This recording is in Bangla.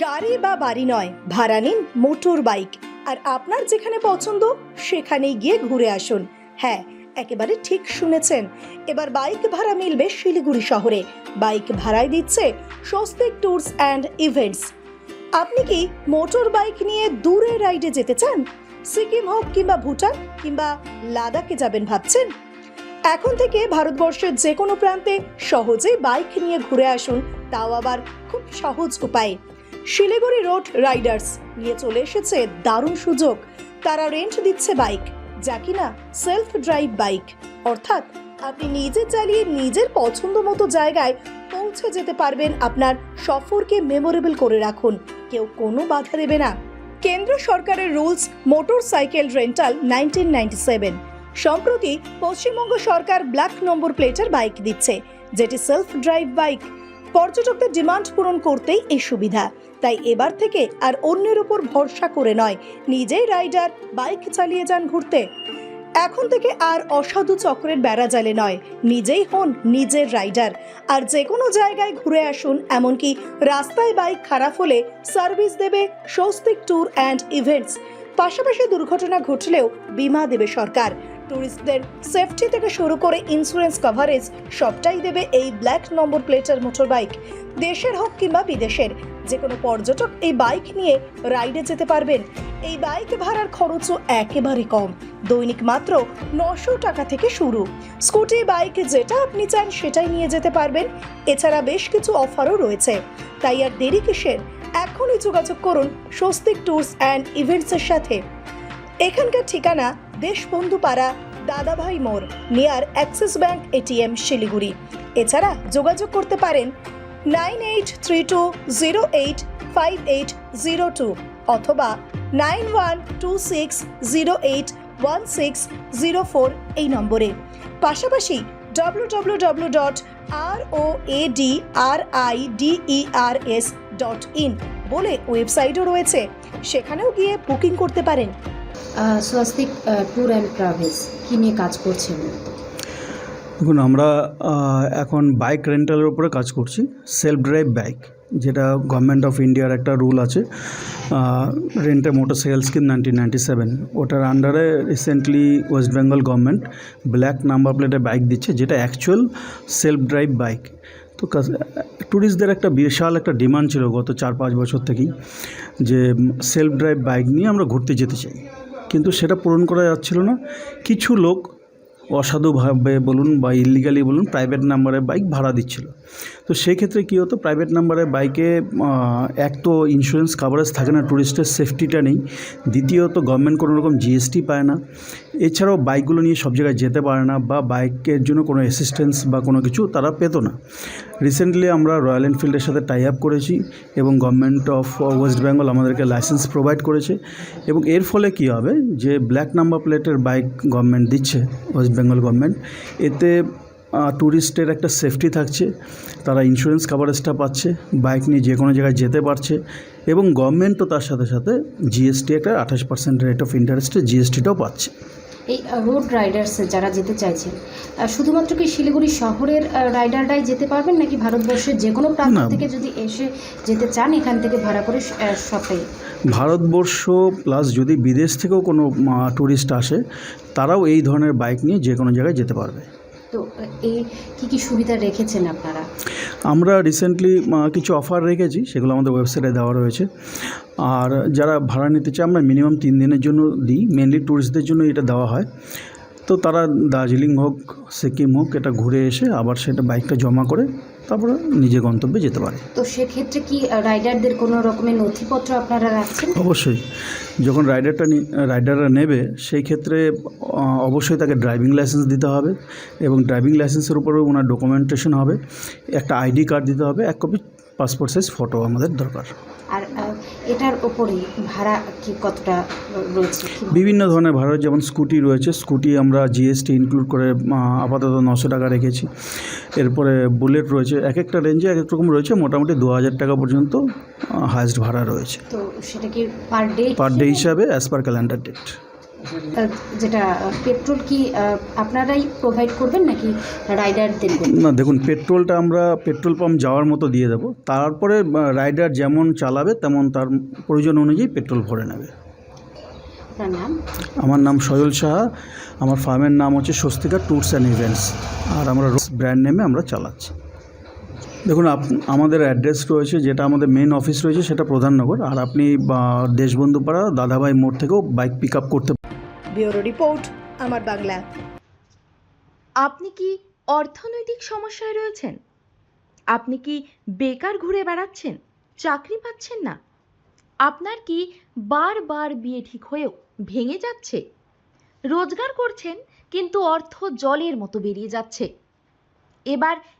গাড়ি বা বাড়ি নয়, ভাড়া নিন মোটর বাইক। আর আপনার যেখানে পছন্দ, সেখানেই গিয়ে ঘুরে আসুন। হ্যাঁ একেবারে ঠিক শুনেছেন। এবার বাইক ভাড়া মিলবে শিলিগুড়ি শহরে। বাইক ভাড়ায় দিচ্ছে স্বস্তিক ট্যুরস অ্যান্ড ইভেন্টস। আপনি কি মোটর বাইক নিয়ে দূরে রাইডে যেতে চান? সিকিম হোক কিংবা ভুটান কিংবা লাদাখে যাবেন ভাবছেন? এখন থেকে ভারতবর্ষের যে কোনো প্রান্তে সহজেই বাইক নিয়ে ঘুরে আসুন, তাও আবার খুব সহজ উপায়ে। Siliguri road riders. নিয়ে চলে এসেছে দারুণ সুযোগ। তারা রেন্ট দিচ্ছে বাইক যা কিনা সেলফ ড্রাইভ বাইক অর্থাৎ আপনি নিজে চালিয়ে নিজের পছন্দ মতো জায়গায় পৌঁছে যেতে পারবেন আপনার সফরকে মেমোরেবল করে রাখুন। কেউ কোনো বাধা দেবে না। কেন্দ্র সরকারের rules motorcycle rental nineteen সম্প্রতি পশ্চিমবঙ্গ সরকার ব্ল্যাক নম্বর প্লেটের বাইক দিচ্ছে, যেটি সেলফ ড্রাইভ বাইক পর্যটকদের ডিমান্ড পূরণ করতেই এই সুবিধা। তাই এবার থেকে আর অন্যের উপর ভরসা করে নয়, নিজেই রাইডার, বাইক চালিয়ে যান ঘুরতে। এখন থেকে আর অসাধু চক্রের বেড়া জালে নয়, নিজেই হন নিজের রাইডার। আর যে কোনো জায়গায় ঘুরে আসুন, এমনকি রাস্তায় বাইক খারাপ হলে সার্ভিস দেবে স্বস্তিক ট্যুর অ্যান্ড ইভেন্টস। পাশাপাশি দুর্ঘটনা ঘটলেও বিমা দেবে সরকার। ট্যুরিস্টদের সেফটি থেকে শুরু করে ইন্স্যুরেন্স কভারেজ সবটাই দেবে এই ব্ল্যাক নম্বর প্লেটের মোটর বাইক দেশের হোক কিংবা বিদেশের যে কোনো পর্যটক এই বাইক নিয়ে রাইডে যেতে পারবেন। এই বাইক ভাড়ার খরচও একেবারে কম। দৈনিক মাত্র নশো টাকা থেকে শুরু। স্কুটি বাইক যেটা আপনি চান সেটাই নিয়ে যেতে পারবেন। এছাড়া বেশ কিছু অফারও রয়েছে। তাই আর দেরি কিসের? এখনই যোগাযোগ করুন স্বস্তিক ট্যুরস অ্যান্ড ইভেন্টসের সাথে। এখানকার ঠিকানা দেশবন্ধু পাড়া দাদাভাই মোড়, near Axis bank ATM, Siliguri. এছাড়া যোগাযোগ করতে পারেন nine eight three two zero eight five eight zero two অথবা nine one two six zero eight one six zero four এই নম্বরে। পাশাপাশি W W W dot R O A D R I D E R S dot in বলে ওয়েবসাইটও রয়েছে। সেখানেও গিয়ে বুকিং করতে পারেন। স্বস্তিক ট্যুর অ্যান্ড ট্রাভেলস কী নিয়ে কাজ করছেন? দেখুন, আমরা এখন বাইক রেন্টালের উপরে কাজ করছি সেলফ ড্রাইভ বাইক যেটা গভর্নমেন্ট অফ ইন্ডিয়ার একটা রুল আছে রেন্টে motorcycle scheme nineteen ninety seven ওটার আন্ডারে recently West Bengal government black number প্লেটে বাইক দিচ্ছে, যেটা অ্যাকচুয়াল সেলফ ড্রাইভ বাইক তো ট্যুরিস্টদের একটা বিশাল একটা ডিমান্ড ছিল গত চার পাঁচ বছর থেকেই, যে সেলফ ড্রাইভ বাইক নিয়ে আমরা ঘুরতে যেতে চাই। কিন্তু সেটা পূরণ করা যাচ্ছিল না। কিছু লোক অসাধুভাবে বলুন বা ইলিগালি বলুন প্রাইভেট নাম্বারে বাইক ভাড়া দিচ্ছিল। তো সেই ক্ষেত্রে কী হতো? প্রাইভেট নাম্বারে বাইকে এক তো ইন্স্যুরেন্স কাভারেজ থাকে না ট্যুরিস্টের সেফটিটা নেই। দ্বিতীয়ত গভর্নমেন্ট কোনো রকম জিএসটি পায় না। এছাড়াও বাইকগুলো নিয়ে সব জায়গায় যেতে পারে না বা বাইকের জন্য কোনো অ্যাসিস্ট্যান্স বা কোনো কিছু তারা পেত না। রিসেন্টলি আমরা রয়্যাল এনফিল্ডের সাথে টাই আপ করেছি এবং গভর্নমেন্ট অফ ওয়েস্ট বেঙ্গল আমাদেরকে লাইসেন্স প্রোভাইড করেছে এবং এর ফলে কী হবে? যে ব্ল্যাক নাম্বার প্লেটের বাইক গভর্নমেন্ট দিচ্ছে ওয়েস্ট বেঙ্গল গভর্নমেন্ট এতে ট্যুরিস্টের একটা সেফটি থাকছে, তারা ইন্স্যুরেন্স কাভারেজটা পাচ্ছে বাইক নিয়ে যে কোনো জায়গায় যেতে পারছে এবং গভর্নমেন্টও তার সাথে সাথে জিএসটি একটা আঠাশ পার্সেন্ট রেট অফ ইন্টারেস্টে জিএসটিটাও পাচ্ছে। এই রোড রাইডার্স যারা যেতে চাইছেন শুধুমাত্র কি শিলিগুড়ি শহরের রাইডারটাই রাইডাররাই যেতে পারবেন নাকি ভারতবর্ষের যে কোনো প্রান্ত থেকে যদি এসে যেতে চান এখান থেকে ভাড়া করে সাথে সবটাই ভারতবর্ষ প্লাস যদি বিদেশ থেকেও কোনো ট্যুরিস্ট আসে তারাও এই ধরনের বাইক নিয়ে যে কোনো জায়গায় যেতে পারবে। তো এই কী কী সুবিধা রেখেছেন আপনারা? আমরা রিসেন্টলি কিছু অফার রেখেছি, সেগুলো আমাদের ওয়েবসাইটে দেওয়া রয়েছে। আর যারা ভাড়া নিতে চায়, আমরা মিনিমাম তিন দিনের জন্য দিই। মেনলি ট্যুরিস্টদের জন্য এটা দেওয়া হয়। তো তারা দার্জিলিং হোক, সিকিম হোক, এটা ঘুরে এসে আবার সেটা বাইকটা জমা করে তারপরে নিজে গন্তব্যে যেতে পারে। তো সেক্ষেত্রে কি রাইডারদের কোনো রকমের নথিপত্র আপনারা রাখছেন? অবশ্যই। যখন রাইডারটা রাইডাররা নেবে সেই ক্ষেত্রে অবশ্যই তাকে ড্রাইভিং লাইসেন্স দিতে হবে এবং ড্রাইভিং লাইসেন্সের উপরেও ওনার ডকুমেন্টেশন হবে একটা আইডি কার্ড দিতে হবে এক কপি পাসপোর্ট সাইজ ফটো আমাদের দরকার। এটার উপরে ভাড়া কি কতটা রয়েছে? বিভিন্ন ধরনের ভাড়া যেমন স্কুটি রয়েছে। স্কুটি আমরা জিএসটি ইনক্লুড করে আপাতত নশো টাকা রেখেছি। এরপরে বুলেট রয়েছে এক একটা রেঞ্জে এক এক রকম রয়েছে। মোটামুটি দু হাজার টাকা পর্যন্ত হায়েস্ট ভাড়া রয়েছে। তো সেটা কি পার ডে পার ডে হিসাবে? অ্যাজ পার ক্যালেন্ডার ডেট যেটা পেট্রোল কি আপনারাই প্রোভাইড করবেন নাকি রাইডারদের না দেখুন পেট্রোলটা আমরা পেট্রোল পাম্প যাওয়ার মতো দিয়ে দেবো। তারপরে রাইডার যেমন চালাবে তেমন তার প্রয়োজন অনুযায়ী পেট্রোল ভরে নেবে। আমার নাম সয়ল সাহা। আমার ফার্মের নাম হচ্ছে স্বস্তিকা ট্যুরস অ্যান্ড ইভেন্টস। আর আমরা ব্র্যান্ড নেমে আমরা চালাচ্ছি। দেখুন আমাদের অ্যাড্রেস রয়েছে যেটা আমাদের মেন অফিস রয়েছে সেটা প্রধাননগর। আর আপনি বা, দেশবন্ধুপাড়া দাদাভাই মোড় থেকেও বাইক পিক আপ করতে ব্যুরো রিপোর্ট আমার বাংলা। আপনি কি অর্থনৈতিক সমস্যায় রয়েছেন? আপনি কি বেকার ঘুরে বেড়াচ্ছেন? চাকরি পাচ্ছেন না? আপনার কি বারবার বিয়ে ঠিক হয়েও ভেঙে যাচ্ছে? রোজগার করছেন কিন্তু অর্থ জলের মতো বেরিয়ে যাচ্ছে। এবার